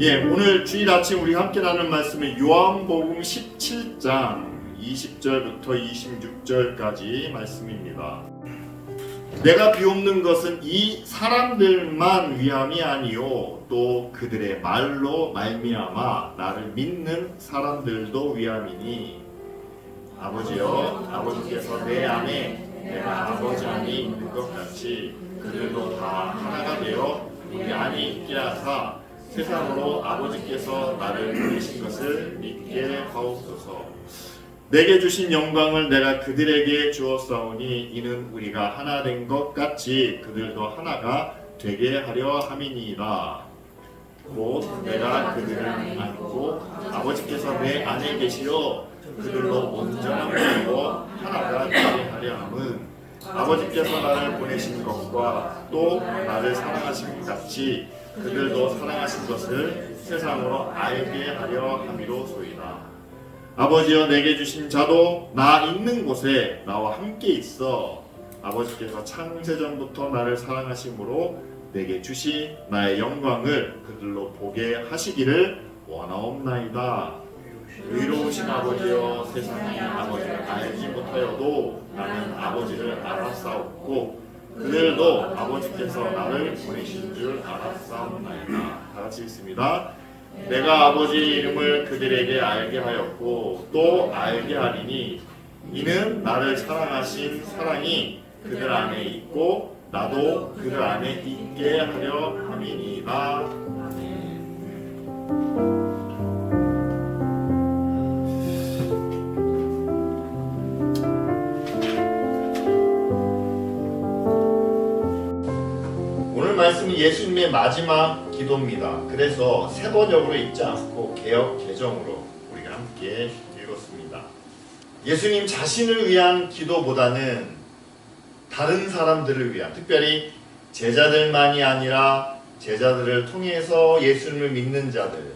예, 오늘 주일 아침 우리 함께 나눈 말씀은 요한복음 17장 20절부터 26절까지 말씀입니다. 내가 비옵는 것은 이 사람들만 위함이 아니요 또 그들의 말로 말미암아 나를 믿는 사람들도 위함이니 아버지여 아버지께서 내 안에 내가 아버지 안에 있는 것 같이 그들도 다 하나가 되어 우리 안에 있게 하사 세상으로 아버지께서 나를 보내신 것을 믿게 하옵소서. 내게 주신 영광을 내가 그들에게 주었사오니 이는 우리가 하나 된 것 같이 그들도 하나가 되게 하려 함이니이다. 곧 내가 그들을 안고 아버지께서 내 안에 계시어 그들로 이루어 하나가 되게 하려 함은 아버지께서 나를 보내신 것과 또 나를 사랑하신 것 같이 그들도 사랑하신 것을 세상으로 알게 하려 함이로소이다. 아버지여 내게 주신 자도 나 있는 곳에 나와 함께 있어 아버지께서 창세전부터 나를 사랑하심으로 내게 주신 나의 영광을 그들로 보게 하시기를 원하옵나이다. 의로우신 아버지여 세상에 아버지를 알지 못하여도 나는 아버지를 알았사옵고 그들도 아버지께서 나를 보내신 줄 알았사옵나이다. 다 같이 읽습니다. 내가 아버지 이름을 그들에게 알게 하였고 또 알게 하리니 이는 나를 사랑하신 사랑이 그들 안에 있고 나도 그들 안에 있게 하려 함이니이다. 오늘 예수님의 마지막 기도입니다. 그래서 세 번역으로 읽지 않고 개혁 개정으로 우리가 함께 읽었습니다. 예수님 자신을 위한 기도보다는 다른 사람들을 위한 특별히 제자들만이 아니라 제자들을 통해서 예수님을 믿는 자들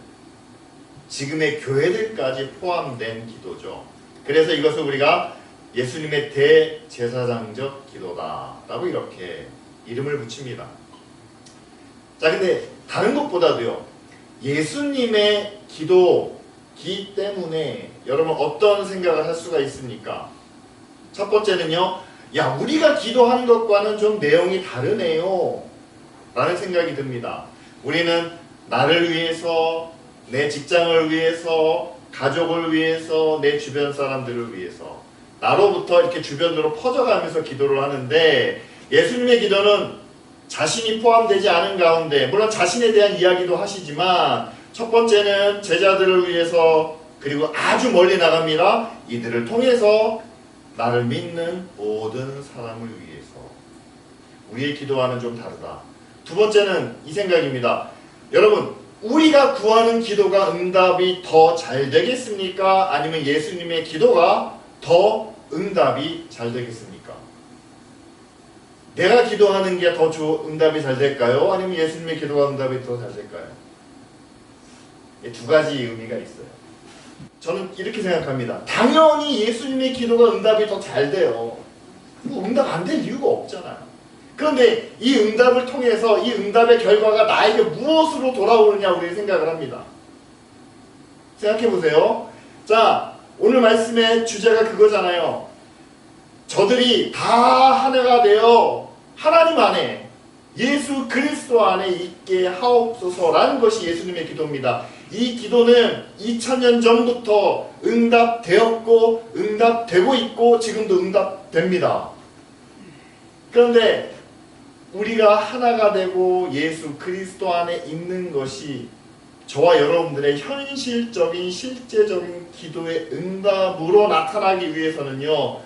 지금의 교회들까지 포함된 기도죠. 그래서 이것을 우리가 예수님의 대제사장적 기도다라고 이렇게 이름을 붙입니다. 자, 근데 다른 것보다도요. 예수님의 기도기 때문에 여러분 어떤 생각을 할 수가 있습니까? 첫 번째는요. 야, 우리가 기도하는 것과는 좀 내용이 다르네요. 라는 생각이 듭니다. 우리는 나를 위해서, 내 직장을 위해서, 가족을 위해서, 내 주변 사람들을 위해서, 나로부터 이렇게 주변으로 퍼져가면서 기도를 하는데, 예수님의 기도는 자신이 포함되지 않은 가운데 물론 자신에 대한 이야기도 하시지만 첫 번째는 제자들을 위해서 그리고 아주 멀리 나갑니다. 이들을 통해서 나를 믿는 모든 사람을 위해서 우리의 기도와는 좀 다르다. 두 번째는 이 생각입니다. 여러분 우리가 구하는 기도가 응답이 더 잘 되겠습니까? 아니면 예수님의 기도가 더 응답이 잘 되겠습니까? 내가 기도하는 게 더 응답이 잘 될까요? 아니면 예수님의 기도가 응답이 더 잘 될까요? 두 가지 의미가 있어요. 저는 이렇게 생각합니다. 당연히 예수님의 기도가 응답이 더 잘 돼요. 뭐 응답 안 될 이유가 없잖아요. 그런데 이 응답을 통해서 이 응답의 결과가 나에게 무엇으로 돌아오느냐 우리 생각을 합니다. 생각해 보세요. 자, 오늘 말씀의 주제가 그거잖아요. 저들이 다 하나가 되어 하나님 안에 예수 그리스도 안에 있게 하옵소서라는 것이 예수님의 기도입니다. 이 기도는 2000년 전부터 응답되었고 응답되고 있고 지금도 응답됩니다. 그런데 우리가 하나가 되고 예수 그리스도 안에 있는 것이 저와 여러분들의 현실적인 실제적인 기도의 응답으로 나타나기 위해서는요.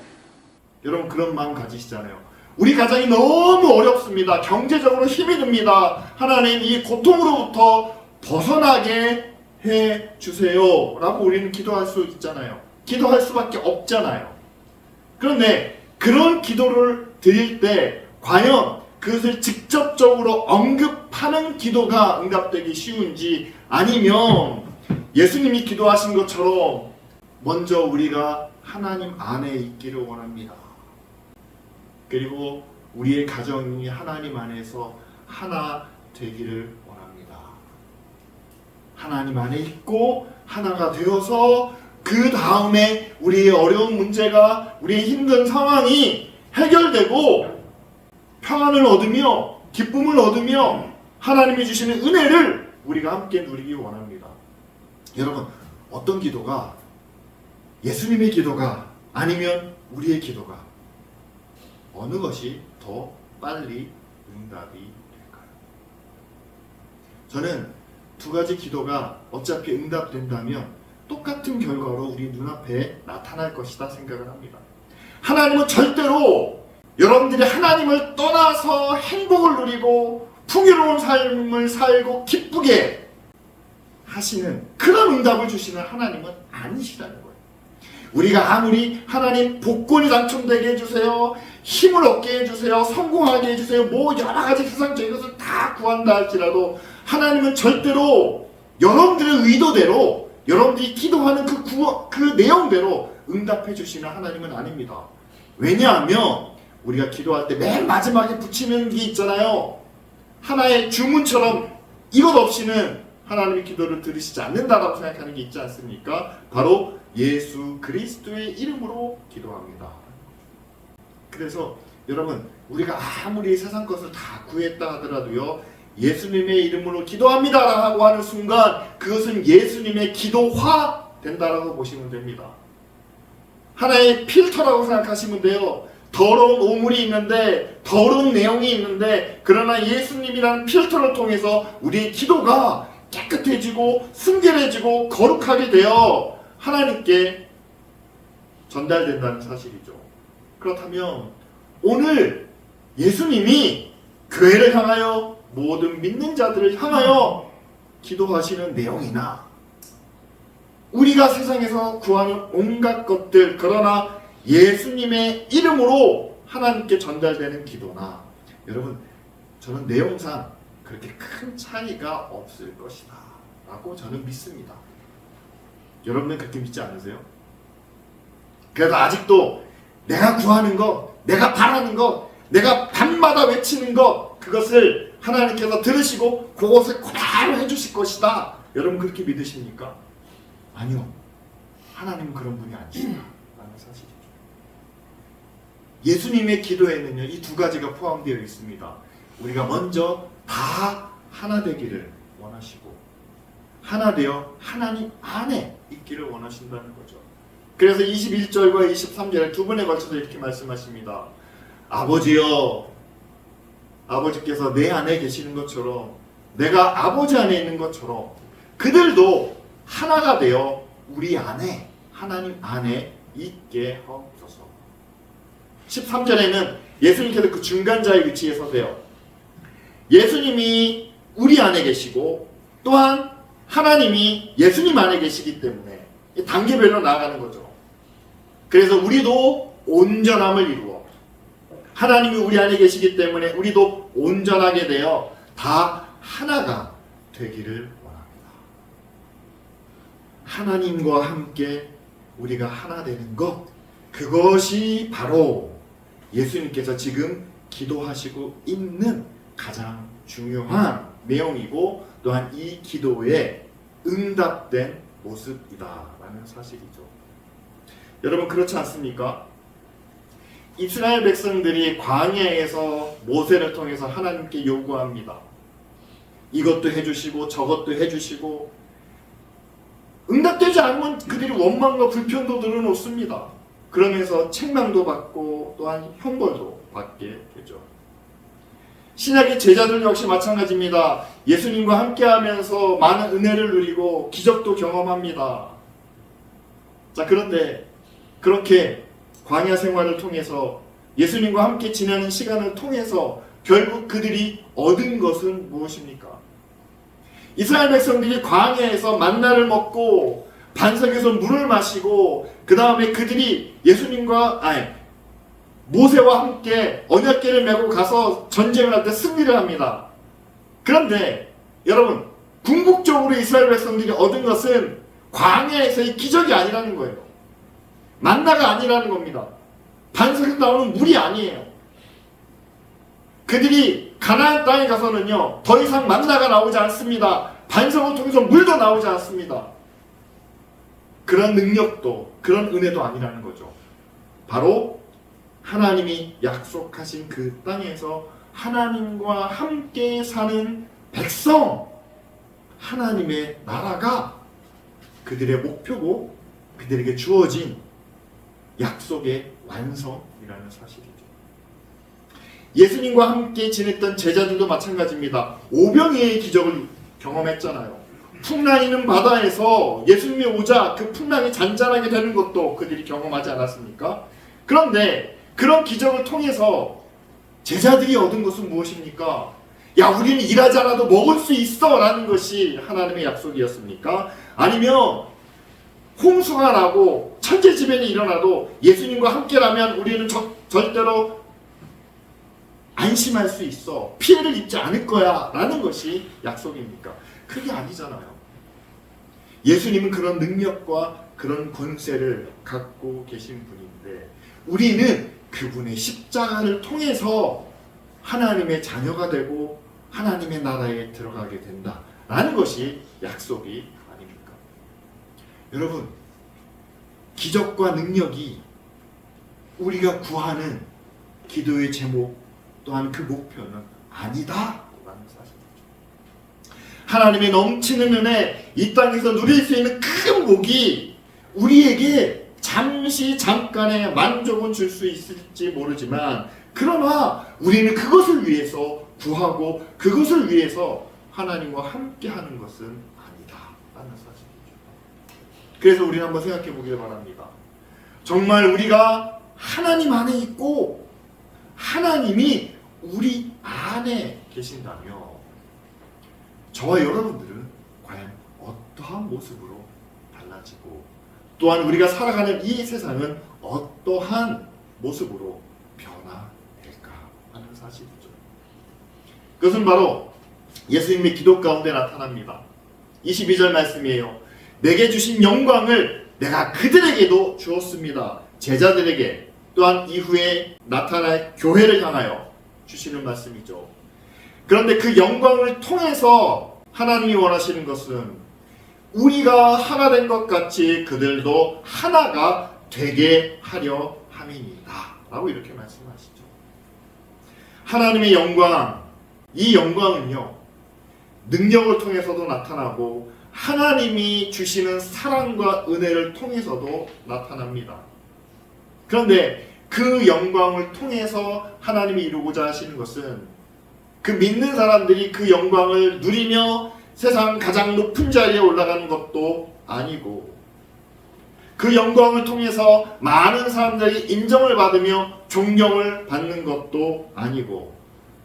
여러분 그런 마음 가지시잖아요. 우리 가정이 너무 어렵습니다. 경제적으로 힘이 듭니다. 하나님 이 고통으로부터 벗어나게 해 주세요 라고 우리는 기도할 수 있잖아요. 기도할 수밖에 없잖아요. 그런데 그런 기도를 드릴 때 과연 그것을 직접적으로 언급하는 기도가 응답되기 쉬운지 아니면 예수님이 기도하신 것처럼 먼저 우리가 하나님 안에 있기를 원합니다. 그리고 우리의 가정이 하나님 안에서 하나 되기를 원합니다. 하나님 안에 있고 하나가 되어서 그 다음에 우리의 어려운 문제가 우리의 힘든 상황이 해결되고 평안을 얻으며 기쁨을 얻으며 하나님이 주시는 은혜를 우리가 함께 누리기 원합니다. 여러분 어떤 기도가 예수님의 기도가 아니면 우리의 기도가 어느 것이 더 빨리 응답이 될까요? 저는 두 가지 기도가 어차피 응답된다면 똑같은 결과로 우리 눈앞에 나타날 것이다 생각을 합니다. 하나님은 절대로 여러분들이 하나님을 떠나서 행복을 누리고 풍요로운 삶을 살고 기쁘게 하시는 그런 응답을 주시는 하나님은 아니시라는 거예요. 우리가 아무리 하나님 복권이 당첨되게 해주세요. 힘을 얻게 해주세요. 성공하게 해주세요. 뭐 여러 가지 세상적인 것을 다 구한다 할지라도 하나님은 절대로 여러분들의 의도대로 여러분들이 기도하는 그, 구, 그 내용대로 응답해 주시는 하나님은 아닙니다. 왜냐하면 우리가 기도할 때 맨 마지막에 붙이는 게 있잖아요. 하나의 주문처럼 이것 없이는 하나님의 기도를 들으시지 않는다라고 생각하는 게 있지 않습니까? 바로 예수 그리스도의 이름으로 기도합니다. 그래서 여러분 우리가 아무리 세상 것을 다 구했다 하더라도요 예수님의 이름으로 기도합니다라고 하는 순간 그것은 예수님의 기도화 된다라고 보시면 됩니다. 하나의 필터라고 생각하시면 돼요. 더러운 오물이 있는데 더러운 내용이 있는데 그러나 예수님이라는 필터를 통해서 우리의 기도가 깨끗해지고 순결해지고 거룩하게 되어 하나님께 전달된다는 사실이죠. 그렇다면 오늘 예수님이 교회를 향하여 모든 믿는 자들을 향하여 기도하시는 내용이나 우리가 세상에서 구하는 온갖 것들 그러나 예수님의 이름으로 하나님께 전달되는 기도나 여러분 저는 내용상 그렇게 큰 차이가 없을 것이다 라고 저는 믿습니다 여러분은 그렇게 믿지 않으세요? 그래도 아직도 내가 구하는 것 내가 바라는 것 내가 밤마다 외치는 것 그것을 하나님께서 들으시고 그것을 그대로 해주실 것이다. 여러분 그렇게 믿으십니까? 아니요. 하나님은 그런 분이 아니시다. 라는 사실이죠. 예수님의 기도에는요 이 두 가지가 포함되어 있습니다. 우리가 먼저 다 하나 되기를 원하시고 하나 되어 하나님 안에 있기를 원하신다는 거죠 그래서 21절과 23절에 두 번에 걸쳐서 이렇게 말씀하십니다 아버지여 아버지께서 내 안에 계시는 것처럼 내가 아버지 안에 있는 것처럼 그들도 하나가 되어 우리 안에 하나님 안에 있게 하옵소서. 13절에는 예수님께서 그 중간자의 위치에 서세요. 예수님이 우리 안에 계시고 또한 하나님이 예수님 안에 계시기 때문에 단계별로 나아가는 거죠. 그래서 우리도 온전함을 이루어 하나님이 우리 안에 계시기 때문에 우리도 온전하게 되어 다 하나가 되기를 원합니다. 하나님과 함께 우리가 하나 되는 것, 그것이 바로 예수님께서 지금 기도하시고 있는 가장 중요한 내용이고 또한 이 기도에 응답된 모습이다라는 사실이죠. 여러분 그렇지 않습니까? 이스라엘 백성들이 광야에서 모세를 통해서 하나님께 요구합니다. 이것도 해주시고 저것도 해주시고 응답되지 않으면 그들이 원망과 불평도 늘어놓습니다. 그러면서 책망도 받고 또한 형벌도 받게 되죠. 신약의 제자들 역시 마찬가지입니다. 예수님과 함께하면서 많은 은혜를 누리고 기적도 경험합니다. 자 그런데 그렇게 광야 생활을 통해서 예수님과 함께 지내는 시간을 통해서 결국 그들이 얻은 것은 무엇입니까? 이스라엘 백성들이 광야에서 만나를 먹고 반석에서 물을 마시고 그 다음에 그들이 예수님과 아니 모세와 함께 언약궤를 메고 가서 전쟁을 할 때 승리를 합니다. 그런데 여러분 궁극적으로 이스라엘 백성들이 얻은 것은 광야에서의 기적이 아니라는 거예요. 만나가 아니라는 겁니다. 반석에서 나오는 물이 아니에요. 그들이 가나안 땅에 가서는요 더 이상 만나가 나오지 않습니다. 반성을 통해서 물도 나오지 않습니다. 그런 능력도 그런 은혜도 아니라는 거죠. 바로 하나님이 약속하신 그 땅에서 하나님과 함께 사는 백성 하나님의 나라가 그들의 목표고 그들에게 주어진 약속의 완성이라는 사실이죠. 예수님과 함께 지냈던 제자들도 마찬가지입니다. 오병이의 기적을 경험했잖아요. 풍랑이는 바다에서 예수님이 오자 그 풍랑이 잔잔하게 되는 것도 그들이 경험하지 않았습니까? 그런데 그런 기적을 통해서 제자들이 얻은 것은 무엇입니까? 야, 우리는 일하지 않아도 먹을 수 있어! 라는 것이 하나님의 약속이었습니까? 아니면 홍수가 나고 천재지변이 일어나도 예수님과 함께라면 우리는 저- 절대로 안심할 수 있어. 피해를 입지 않을 거야. 라는 것이 약속입니까? 그게 아니잖아요. 예수님은 그런 능력과 그런 권세를 갖고 계신 분인데 우리는 그분의 십자가를 통해서 하나님의 자녀가 되고 하나님의 나라에 들어가게 된다. 라는 것이 약속이? 여러분, 기적과 능력이 우리가 구하는 기도의 제목 또한 그 목표는 아니다. 하나님의 넘치는 은혜, 이 땅에서 누릴 수 있는 큰 복이 우리에게 잠시 잠깐의 만족은 줄 수 있을지 모르지만 그러나 우리는 그것을 위해서 구하고 그것을 위해서 하나님과 함께 하는 것은 아니다. 라는 사실이죠. 그래서 우리는 한번 생각해 보길 바랍니다. 정말 우리가 하나님 안에 있고 하나님이 우리 안에 계신다며 저와 여러분들은 과연 어떠한 모습으로 달라지고 또한 우리가 살아가는 이 세상은 어떠한 모습으로 변화될까 하는 사실이죠. 그것은 바로 예수님의 기도 가운데 나타납니다. 22절 말씀이에요. 내게 주신 영광을 내가 그들에게도 주었습니다. 제자들에게 또한 이후에 나타날 교회를 향하여 주시는 말씀이죠. 그런데 그 영광을 통해서 하나님이 원하시는 것은 우리가 하나 된 것 같이 그들도 하나가 되게 하려 함이니이다. 라고 이렇게 말씀하시죠. 하나님의 영광, 이 영광은요, 능력을 통해서도 나타나고 하나님이 주시는 사랑과 은혜를 통해서도 나타납니다. 그런데 그 영광을 통해서 하나님이 이루고자 하시는 것은 그 믿는 사람들이 그 영광을 누리며 세상 가장 높은 자리에 올라가는 것도 아니고 그 영광을 통해서 많은 사람들이 인정을 받으며 존경을 받는 것도 아니고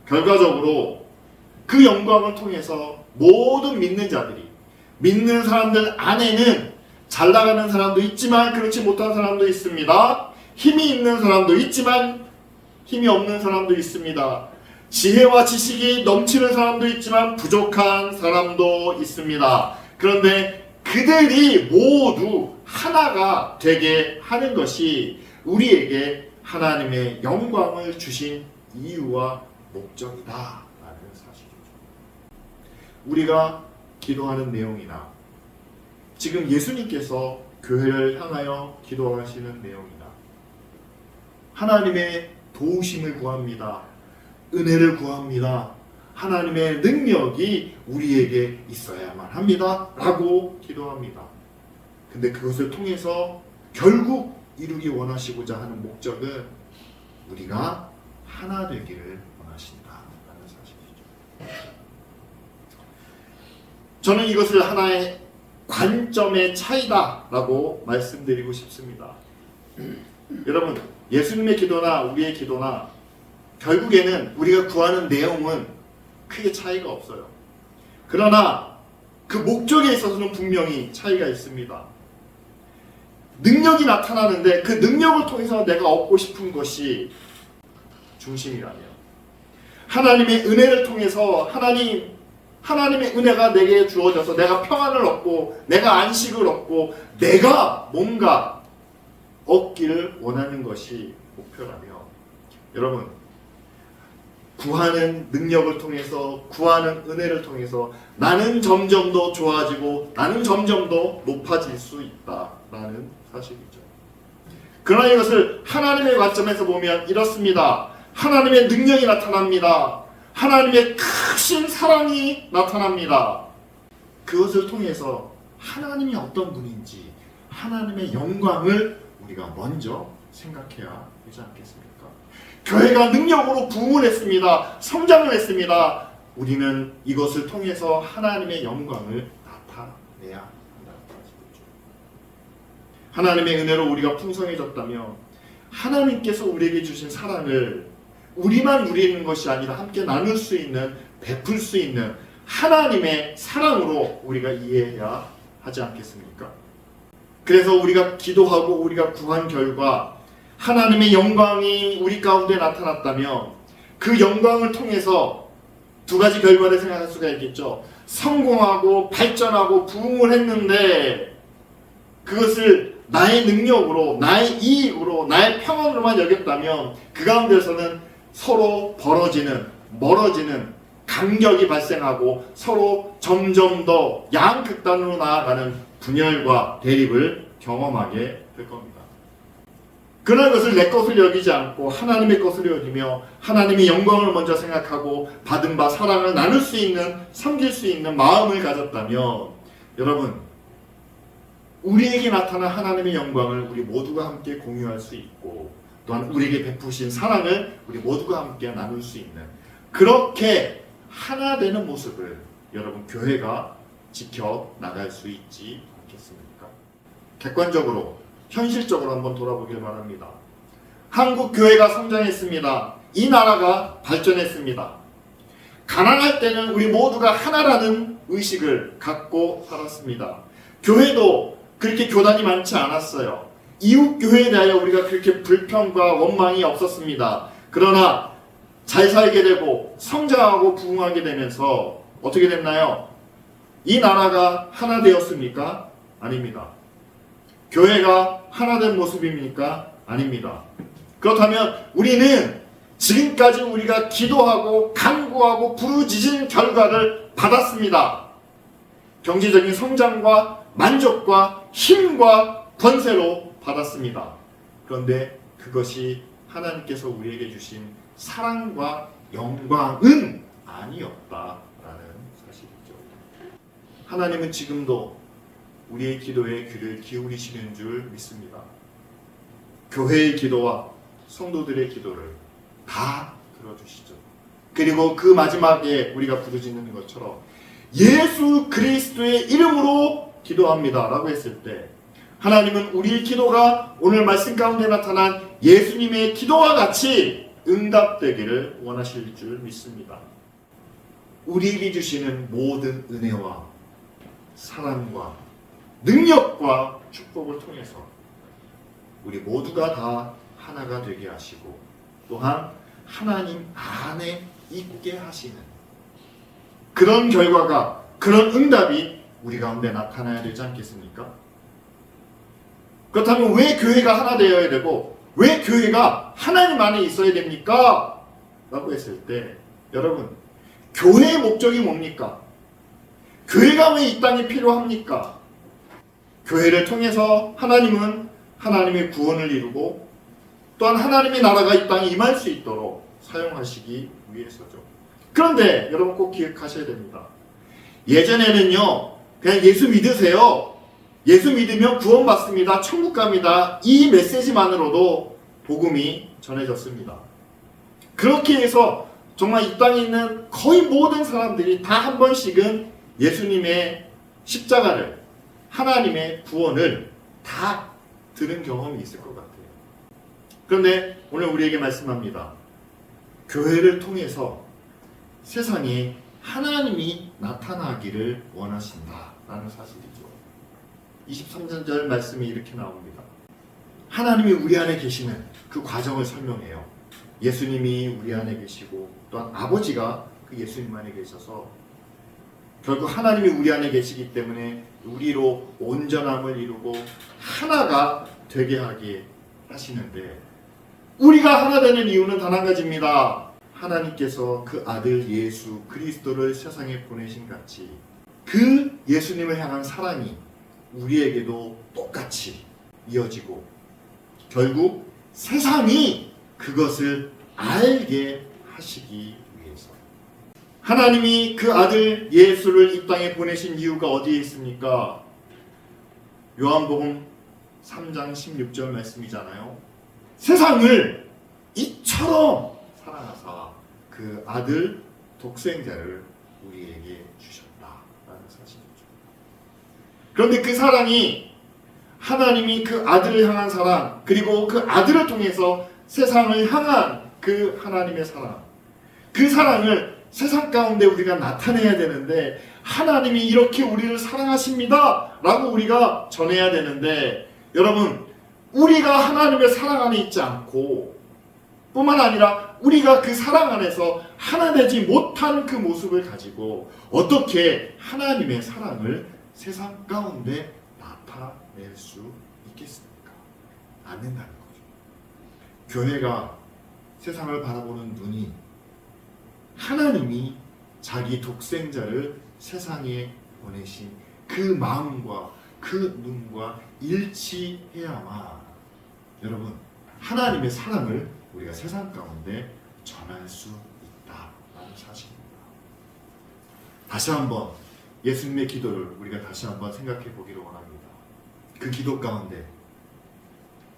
결과적으로 그 영광을 통해서 모든 믿는 자들이 믿는 사람들 안에는 잘 나가는 사람도 있지만 그렇지 못한 사람도 있습니다. 힘이 있는 사람도 있지만 힘이 없는 사람도 있습니다. 지혜와 지식이 넘치는 사람도 있지만 부족한 사람도 있습니다. 그런데 그들이 모두 하나가 되게 하는 것이 우리에게 하나님의 영광을 주신 이유와 목적이다 라는 사실이죠. 우리가 기도하는 내용이나 지금 예수님께서 교회를 향하여 기도하시는 내용이나 하나님의 도우심을 구합니다. 은혜를 구합니다. 하나님의 능력이 우리에게 있어야만 합니다. 라고 기도합니다. 근데 그것을 통해서 결국 이루기 원하시고자 하는 목적은 우리가 하나 되기를 원하신다. 라는 사실이죠. 저는 이것을 하나의 관점의 차이다. 라고 말씀드리고 싶습니다. 여러분, 예수님의 기도나 우리의 기도나 결국에는 우리가 구하는 내용은 크게 차이가 없어요. 그러나 그 목적에 있어서는 분명히 차이가 있습니다. 능력이 나타나는데 그 능력을 통해서 내가 얻고 싶은 것이 중심이라면 하나님의 은혜를 통해서 하나님 하나님의 은혜가 내게 주어져서 내가 평안을 얻고 내가 안식을 얻고 내가 뭔가 얻기를 원하는 것이 목표라며 여러분 구하는 능력을 통해서 구하는 은혜를 통해서 나는 점점 더 좋아지고 나는 점점 더 높아질 수 있다라는 사실이죠. 그러나 이것을 하나님의 관점에서 보면 이렇습니다. 하나님의 능력이 나타납니다. 하나님의 크신 사랑이 나타납니다. 그것을 통해서 하나님이 어떤 분인지 하나님의 영광을 우리가 먼저 생각해야 되지 않겠습니까? 교회가 능력으로 부흥을 했습니다. 성장을 했습니다. 우리는 이것을 통해서 하나님의 영광을 나타내야 한다는. 하나님의 은혜로 우리가 풍성해졌다면 하나님께서 우리에게 주신 사랑을 우리만 누리는 것이 아니라 함께 나눌 수 있는 베풀 수 있는 하나님의 사랑으로 우리가 이해해야 하지 않겠습니까? 그래서 우리가 기도하고 우리가 구한 결과 하나님의 영광이 우리 가운데 나타났다면 그 영광을 통해서 두 가지 결과를 생각할 수가 있겠죠. 성공하고 발전하고 부흥을 했는데 그것을 나의 능력으로, 나의 이익으로, 나의 평안으로만 여겼다면 그 가운데서는 서로 벌어지는, 멀어지는 간격이 발생하고 서로 점점 더 양극단으로 나아가는 분열과 대립을 경험하게 될 겁니다. 그러나 그것을 내 것을 여기지 않고 하나님의 것을 여기며 하나님의 영광을 먼저 생각하고 받은 바 사랑을 나눌 수 있는 섬길 수 있는 마음을 가졌다면 여러분 우리에게 나타난 하나님의 영광을 우리 모두가 함께 공유할 수 있고 또한 우리에게 베푸신 사랑을 우리 모두가 함께 나눌 수 있는 그렇게 하나 되는 모습을 여러분 교회가 지켜 나갈 수 있지 않겠습니까? 객관적으로 현실적으로 한번 돌아보길 바랍니다. 한국 교회가 성장했습니다. 이 나라가 발전했습니다. 가난할 때는 우리 모두가 하나라는 의식을 갖고 살았습니다. 교회도 그렇게 교단이 많지 않았어요. 이웃 교회에 대하여 우리가 그렇게 불평과 원망이 없었습니다. 그러나 잘 살게 되고 성장하고 부흥하게 되면서 어떻게 됐나요? 이 나라가 하나 되었습니까? 아닙니다. 교회가 하나 된 모습입니까? 아닙니다. 그렇다면 우리는 지금까지 우리가 기도하고 간구하고 부르짖은 결과를 받았습니다. 경제적인 성장과 만족과 힘과 권세로 받았습니다. 그런데 그것이 하나님께서 우리에게 주신 사랑과 영광은 아니었다라는 사실이죠. 하나님은 지금도 우리의 기도에 귀를 기울이시는 줄 믿습니다. 교회의 기도와 성도들의 기도를 다 들어주시죠. 그리고 그 마지막에 우리가 부르짖는 것처럼 예수 그리스도의 이름으로 기도합니다라고 했을 때 하나님은 우리의 기도가 오늘 말씀 가운데 나타난 예수님의 기도와 같이 응답되기를 원하실 줄 믿습니다. 우리에게 주시는 모든 은혜와 사랑과 능력과 축복을 통해서 우리 모두가 다 하나가 되게 하시고 또한 하나님 안에 있게 하시는 그런 결과가 그런 응답이 우리 가운데 나타나야 되지 않겠습니까? 그렇다면 왜 교회가 하나 되어야 되고 왜 교회가 하나님 안에 있어야 됩니까? 라고 했을 때 여러분 교회의 목적이 뭡니까? 교회가 왜 이 땅에 필요합니까? 교회를 통해서 하나님은 하나님의 구원을 이루고 또한 하나님의 나라가 이 땅에 임할 수 있도록 사용하시기 위해서죠. 그런데 여러분 꼭 기억하셔야 됩니다. 예전에는요, 그냥 예수 믿으세요. 예수 믿으면 구원받습니다. 천국 갑니다. 이 메시지만으로도 복음이 전해졌습니다. 그렇게 해서 정말 이 땅에 있는 거의 모든 사람들이 다 한 번씩은 예수님의 십자가를 하나님의 구원을 다 들은 경험이 있을 것 같아요. 그런데 오늘 우리에게 말씀합니다. 교회를 통해서 세상에 하나님이 나타나기를 원하신다라는 사실이죠. 23절 말씀이 이렇게 나옵니다. 하나님이 우리 안에 계시는 그 과정을 설명해요. 예수님이 우리 안에 계시고 또한 아버지가 그 예수님 안에 계셔서 결국 하나님이 우리 안에 계시기 때문에 우리로 온전함을 이루고 하나가 되게 하게 하시는데 우리가 하나 되는 이유는 단 한 가지입니다. 하나님께서 그 아들 예수 그리스도를 세상에 보내신 같이 그 예수님을 향한 사랑이 우리에게도 똑같이 이어지고 결국 세상이 그것을 알게 하시기 위해서 하나님이 그 아들 예수를 이 땅에 보내신 이유가 어디에 있습니까? 요한복음 3장 16절 말씀이잖아요. 세상을 이처럼 사랑하사 그 아들 독생자를 우리에게 주셨다라는 사실이죠. 그런데 그 사랑이 하나님이 그 아들을 향한 사랑 그리고 그 아들을 통해서 세상을 향한 그 하나님의 사랑. 그 사랑을 세상 가운데 우리가 나타내야 되는데 하나님이 이렇게 우리를 사랑하십니다 라고 우리가 전해야 되는데 여러분 우리가 하나님의 사랑 안에 있지 않고 뿐만 아니라 우리가 그 사랑 안에서 하나 되지 못한 그 모습을 가지고 어떻게 하나님의 사랑을 세상 가운데 나타낼 수 있겠습니까? 안 된다는 거죠. 교회가 세상을 바라보는 눈이 하나님이 자기 독생자를 세상에 보내신 그 마음과 그 눈과 일치해야만 여러분 하나님의 사랑을 우리가 세상 가운데 전할 수 있다라는 사실입니다. 다시 한번 예수님의 기도를 우리가 다시 한번 생각해 보기를 원합니다. 그 기도 가운데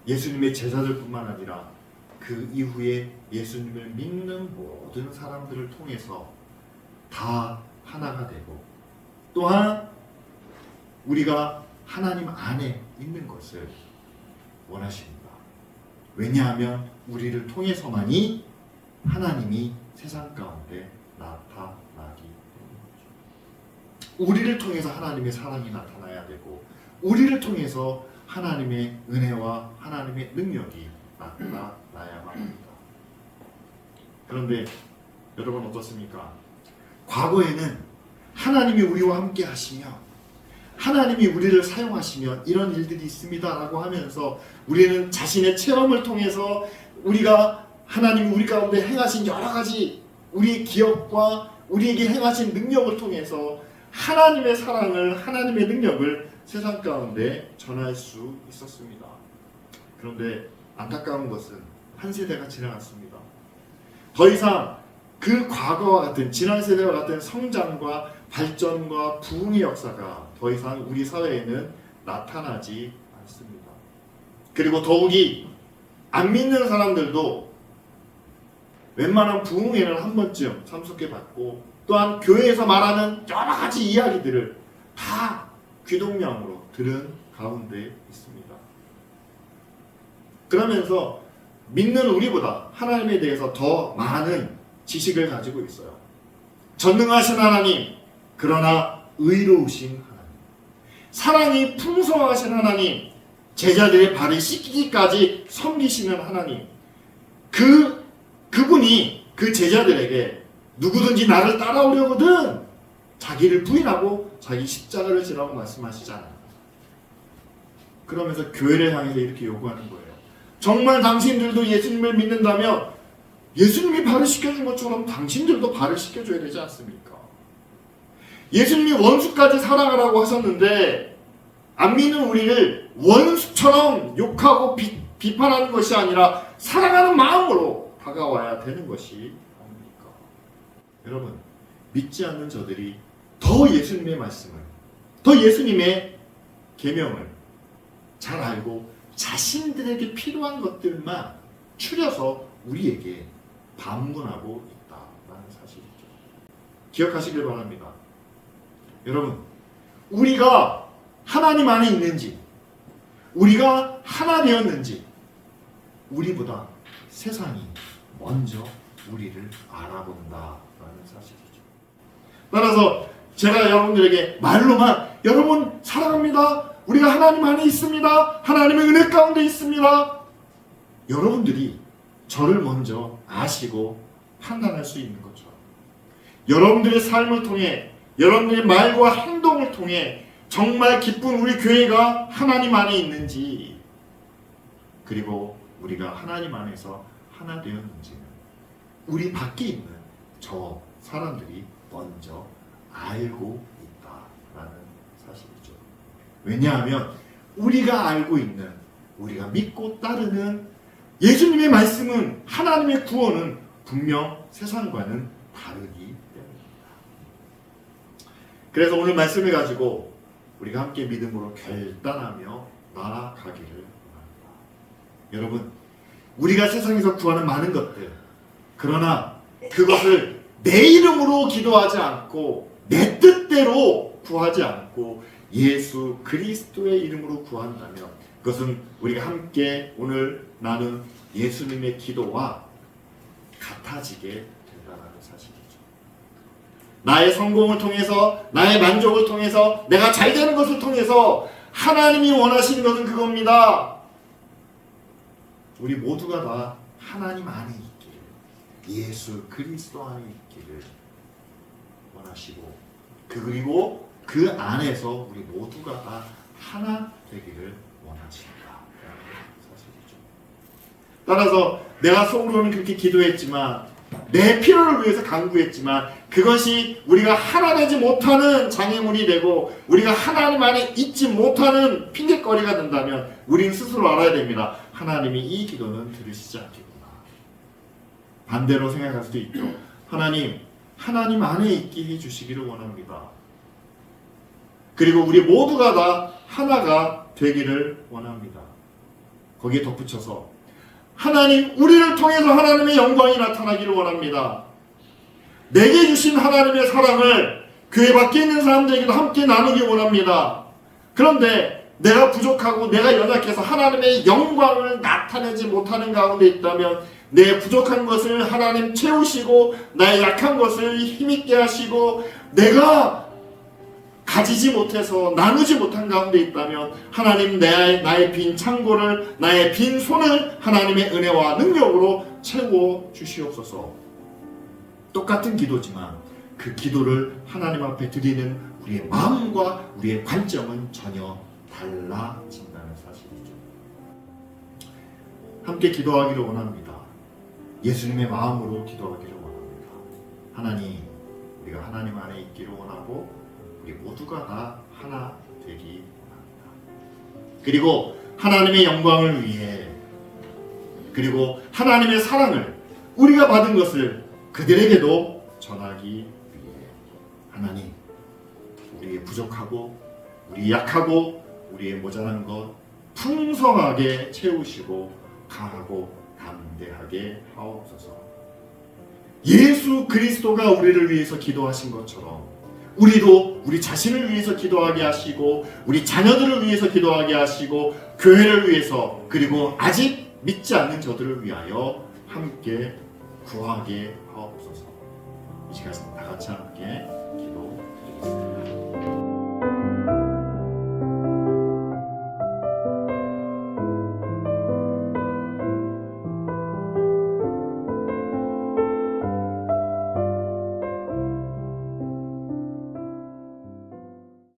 예수님의 제자들뿐만 아니라 그 이후에 예수님을 믿는 모든 사람들을 통해서 다 하나가 되고 또한 우리가 하나님 안에 있는 것을 원하십니다. 왜냐하면 우리를 통해서만이 하나님이 세상 가운데 때문이죠. 우리를 통해서 하나님의 사랑이 나타나야 되고 우리를 통해서 하나님의 은혜와 하나님의 능력이 나타나야만 합니다. 그런데 여러분 어떻습니까? 과거에는 하나님이 우리와 함께 하시며 하나님이 우리를 사용하시며 이런 일들이 있습니다라고 하면서 우리는 자신의 체험을 통해서 우리가 하나님이 우리 가운데 행하신 여러 가지 우리의 기억과 우리에게 행하신 능력을 통해서 하나님의 사랑을 하나님의 능력을 세상 가운데 전할 수 있었습니다. 그런데 안타까운 것은 한 세대가 지나갔습니다. 더 이상 그 과거와 같은 지난 세대와 같은 성장과 발전과 부흥의 역사가 더 이상 우리 사회에는 나타나지 않습니다. 그리고 더욱이 안 믿는 사람들도 웬만한 부흥회를 한 번쯤 참석해 봤고 또한 교회에서 말하는 여러 가지 이야기들을 다 귀동냥으로 들은 가운데 있습니다. 그러면서 믿는 우리보다 하나님에 대해서 더 많은 지식을 가지고 있어요. 전능하신 하나님, 그러나 의로우신 하나님, 사랑이 풍성하신 하나님, 제자들의 발을 씻기기까지 섬기시는 하나님, 그 그분이 그 제자들에게 누구든지 나를 따라오려거든 자기를 부인하고 자기 십자가를 지라고 말씀하시잖아요. 그러면서 교회를 향해서 이렇게 요구하는 거예요. 정말 당신들도 예수님을 믿는다면 예수님이 발을 씻겨준 것처럼 당신들도 발을 씻겨줘야 되지 않습니까? 예수님이 원수까지 사랑하라고 하셨는데 안 믿는 우리를 원수처럼 욕하고 비, 비판하는 것이 아니라 사랑하는 마음으로 다가와야 되는 것이? 여러분 믿지 않는 저들이 더 예수님의 말씀을 더 예수님의 계명을 잘 알고 자신들에게 필요한 것들만 추려서 우리에게 반문하고 있다라는 사실이죠. 기억하시길 바랍니다. 여러분, 우리가 하나님 안에 있는지, 우리가 하나 되었는지, 우리보다 세상이 먼저 우리를 알아본다라는 사실이죠. 따라서 제가 여러분들에게 말로만 여러분 사랑합니다. 우리가 하나님 안에 있습니다. 하나님의 은혜 가운데 있습니다. 여러분들이 저를 먼저 아시고 판단할 수 있는 거죠. 여러분들의 삶을 통해 여러분들의 말과 행동을 통해 정말 기쁜 우리 교회가 하나님 안에 있는지 그리고 우리가 하나님 안에서 하나 되었는지는 우리 밖에 있는 저 사람들이 먼저 알고 있다라는 사실이죠. 왜냐하면 우리가 알고 있는 우리가 믿고 따르는 예수님의 말씀은 하나님의 구원은 분명 세상과는 다르기 때문입니다. 그래서 오늘 말씀을 가지고 우리가 함께 믿음으로 결단하며 나아가기를 원합니다. 여러분, 우리가 세상에서 구하는 많은 것들, 그러나 그것을 내 이름으로 기도하지 않고 내 뜻대로 구하지 않고 예수 그리스도의 이름으로 구한다면 그것은 우리가 함께 오늘 나눈 예수님의 기도와 같아지게 된다는 사실이죠. 나의 성공을 통해서 나의 만족을 통해서 내가 잘 되는 것을 통해서 하나님이 원하시는 것은 그겁니다. 우리 모두가 다 하나님 안에 있기를 예수 그리스도 안에 있기를 원하시고 그리고 그 안에서 우리 모두가 다 하나 되기를 원하십니다. 사실이죠. 따라서 내가 속으로는 그렇게 기도했지만 내 필요를 위해서 강구했지만 그것이 우리가 하나 되지 못하는 장애물이 되고 우리가 하나님 안에 있지 못하는 핑계거리가 된다면 우리는 스스로 알아야 됩니다. 하나님이 이 기도는 들으시지 않겠구나. 반대로 생각할 수도 있죠. 하나님, 하나님 안에 있게 해주시기를 원합니다. 그리고 우리 모두가 다 하나가 되기를 원합니다. 거기에 덧붙여서 하나님, 우리를 통해서 하나님의 영광이 나타나기를 원합니다. 내게 주신 하나님의 사랑을 교회 밖에 있는 사람들에게도 함께 나누기 원합니다. 그런데 내가 부족하고 내가 연약해서 하나님의 영광을 나타내지 못하는 가운데 있다면 내 부족한 것을 하나님 채우시고 나의 약한 것을 힘있게 하시고 내가 가지지 못해서 나누지 못한 가운데 있다면 하나님 내 나의 빈 창고를 나의 빈 손을 하나님의 은혜와 능력으로 채워 주시옵소서. 똑같은 기도지만 그 기도를 하나님 앞에 드리는 우리의 마음과 우리의 관점은 전혀 달라진다는 사실이죠. 함께 기도하기를 원합니다. 예수님의 마음으로 기도하기를 원합니다. 하나님, 우리가 하나님 안에 있기를 원하고 우리 모두가 다 하나 되기 원합니다. 그리고 하나님의 영광을 위해 그리고 하나님의 사랑을 우리가 받은 것을 그들에게도 전하기 위해 하나님 우리의 부족하고 우리 약하고 우리의 모자란 것 풍성하게 채우시고 강하고 담대하게 하옵소서. 예수 그리스도가 우리를 위해서 기도하신 것처럼 우리도 우리 자신을 위해서 기도하게 하시고 우리 자녀들을 위해서 기도하게 하시고 교회를 위해서 그리고 아직 믿지 않는 저들을 위하여 함께 구하게 하옵소서. 이 시간 다 같이 함께.